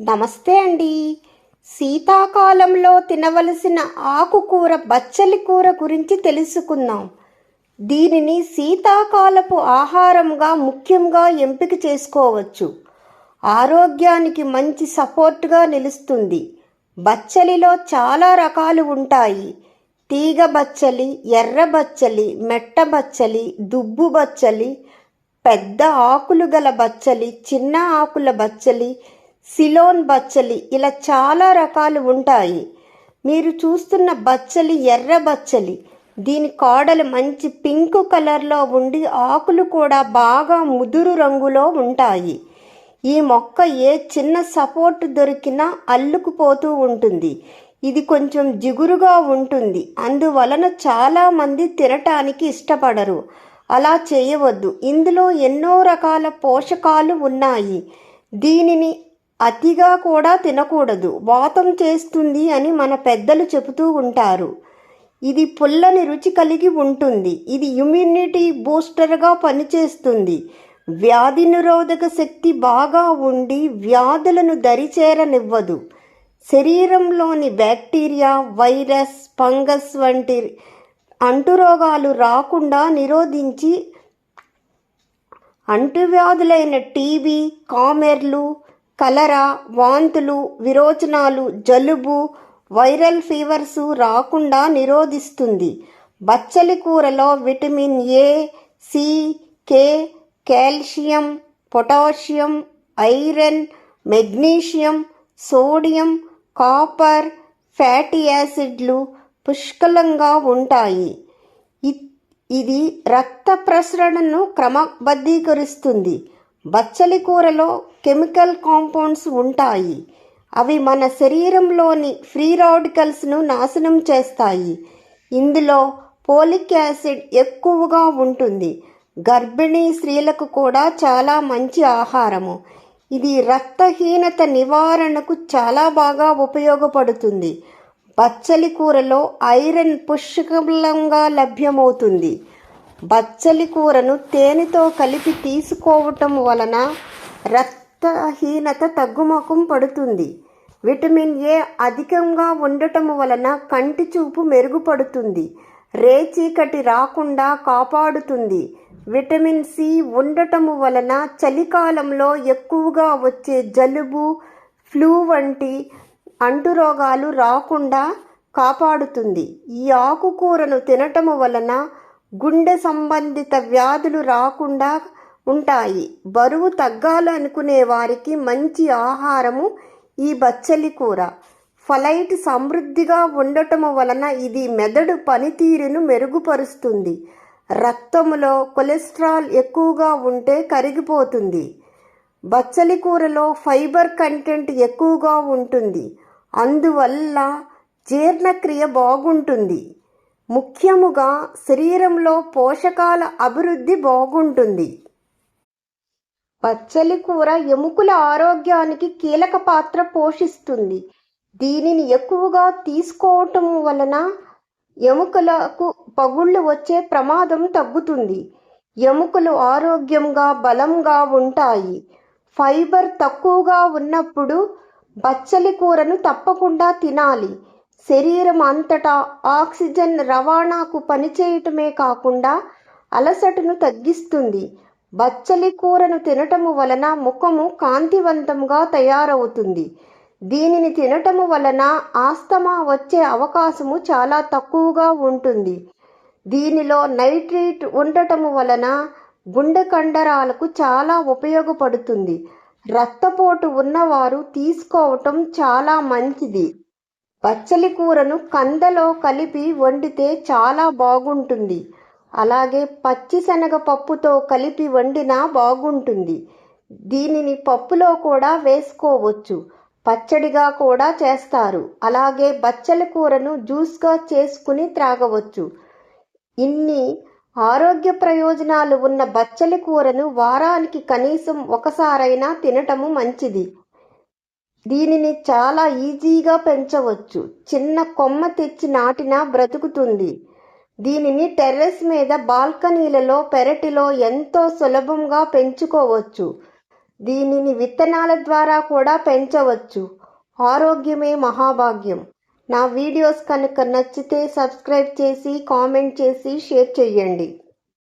నమస్తే అండి. శీతాకాలంలో తినవలసిన ఆకుకూర బచ్చలి కూర గురించి తెలుసుకుందాం. దీనిని శీతాకాలపు ఆహారంగా ముఖ్యంగా ఎంపిక చేసుకోవచ్చు. ఆరోగ్యానికి మంచి సపోర్ట్గా నిలుస్తుంది. బచ్చలిలో చాలా రకాలు ఉంటాయి. తీగ బచ్చలి ఎర్ర బచ్చలి మెట్ట బచ్చలి దుబ్బు బచ్చలి పెద్ద ఆకులు గల బచ్చలి చిన్న ఆకుల బచ్చలి సిలోన్ బచ్చలి ఇలా చాలా రకాలు ఉంటాయి. మీరు చూస్తున్న బచ్చలి ఎర్ర బచ్చలి దీని కాడలు మంచి పింక్ కలర్లో ఉండి ఆకులు కూడా బాగా ముదురు రంగులో ఉంటాయి. ఈ మొక్క ఏ చిన్న సపోర్ట్ దొరికినా అల్లుకుపోతూ ఉంటుంది. ఇది కొంచెం జిగురుగా ఉంటుంది. అందువలన చాలామంది తినటానికి ఇష్టపడరు. అలా చేయవద్దు. ఇందులో ఎన్నో రకాల పోషకాలు ఉన్నాయి. దీనిని అతిగా కూడా తినకూడదు. వాతం చేస్తుంది అని మన పెద్దలు చెబుతూ ఉంటారు. ఇది పుల్లని రుచి కలిగి ఉంటుంది. ఇది ఇమ్యూనిటీ బూస్టర్గా పనిచేస్తుంది. వ్యాధి నిరోధక శక్తి బాగా ఉండి వ్యాధులను దరిచేరనివ్వదు. శరీరంలోని బ్యాక్టీరియా వైరస్ ఫంగస్ వంటి అంటురోగాలు రాకుండా నిరోధించి అంటువ్యాధులైన టీబీ కామెర్లు కలరా వాంతులు విరోచనాలు జలుబు వైరల్ ఫీవర్స్ రాకుండా నిరోధిస్తుంది. బచ్చలి కూరలో vitamin A C K calcium potassium iron magnesium sodium copper fatty యాసిడ్లు పుష్కలంగా ఉంటాయి. ఇది రక్త ప్రసరణను క్రమబద్ధీకరిస్తుంది. బచ్చలి కూరలో కెమికల్ కాంపౌండ్స్ ఉంటాయి. అవి మన శరీరంలోని ఫ్రీ రాడికల్స్ను నాశనం చేస్తాయి. ఇందులో పోలిక్ యాసిడ్ ఎక్కువగా ఉంటుంది. గర్భిణీ స్త్రీలకు కూడా చాలా మంచి ఆహారము. ఇది రక్తహీనత నివారణకు చాలా బాగా ఉపయోగపడుతుంది. బచ్చలి కూరలో ఐరన్ పుష్కలంగా లభ్యమవుతుంది. బచ్చలి కూరను తేనెతో కలిపి తీసుకోవటం వలన రక్తహీనత తగ్గుముఖం పడుతుంది. విటమిన్ ఏ అధికంగా ఉండటం వలన కంటి చూపు మెరుగుపడుతుంది. రేచీకటి రాకుండా కాపాడుతుంది. విటమిన్ సి ఉండటం వలన చలికాలంలో ఎక్కువగా వచ్చే జలుబు ఫ్లూ వంటి అంటురోగాలు రాకుండా కాపాడుతుంది. ఈ ఆకుకూరను తినటం వలన గుండె సంబంధిత వ్యాధులు రాకుండా ఉంటాయి. బరువు తగ్గాలనుకునే వారికి మంచి ఆహారము ఈ బచ్చలి కూర. ఫలైట్ సమృద్ధిగా ఉండటం వలన ఇది మెదడు పనితీరును మెరుగుపరుస్తుంది. రక్తములో కొలెస్ట్రాల్ ఎక్కువగా ఉంటే కరిగిపోతుంది. బచ్చలి కూరలో ఫైబర్ కంటెంట్ ఎక్కువగా ఉంటుంది. అందువల్ల జీర్ణక్రియ బాగుంటుంది. ముఖ్యముగా శరీరంలో పోషకాల అభివృద్ధి బాగుంటుంది. పచ్చలి కూర ఎముకల ఆరోగ్యానికి కీలక పాత్ర పోషిస్తుంది. దీనిని ఎక్కువగా తీసుకోవటం వలన ఎముకలకు పగుళ్ళు వచ్చే ప్రమాదం తగ్గుతుంది. ఎముకలు ఆరోగ్యంగా బలంగా ఉంటాయి. ఫైబర్ తక్కువగా ఉన్నప్పుడు బచ్చలి కూరను తప్పకుండా తినాలి. శరీరం అంతటా ఆక్సిజన్ రవాణాకు పనిచేయటమే కాకుండా అలసటను తగ్గిస్తుంది. బచ్చలి కూరను తినటము వలన ముఖము కాంతివంతంగా తయారవుతుంది. దీనిని తినటము వలన ఆస్తమా వచ్చే అవకాశము చాలా తక్కువగా ఉంటుంది. దీనిలో నైట్రేట్ ఉండటము వలన గుండె కండరాలకు చాలా ఉపయోగపడుతుంది. రక్తపోటు ఉన్నవారు తీసుకోవటం చాలా మంచిది. పచ్చలి కూరను కందలో కలిపి వండితే చాలా బాగుంటుంది. అలాగే పచ్చిశనగ పప్పుతో కలిపి వండినా బాగుంటుంది. దీనిని పప్పులో కూడా వేసుకోవచ్చు. పచ్చడిగా కూడా చేస్తారు. అలాగే బచ్చలి కూరను జ్యూస్గా చేసుకుని త్రాగవచ్చు. ఇన్ని ఆరోగ్య ప్రయోజనాలు ఉన్న బచ్చలి కూరను వారానికి కనీసం ఒకసారైనా తినటము మంచిది. దీనిని చాలా ఈజీగా పెంచవచ్చు. చిన్న కొమ్మ తెచ్చి నాటినా బ్రతుకుతుంది. దీనిని టెర్రస్ మీద బాల్కనీలలో పెరటిలో ఎంతో సులభంగా పెంచుకోవచ్చు. దీనిని విత్తనాల ద్వారా కూడా పెంచవచ్చు. ఆరోగ్యమే మహాభాగ్యం. నా వీడియోస్ కనుక నచ్చితే సబ్స్క్రైబ్ చేసి కామెంట్ చేసి షేర్ చేయండి.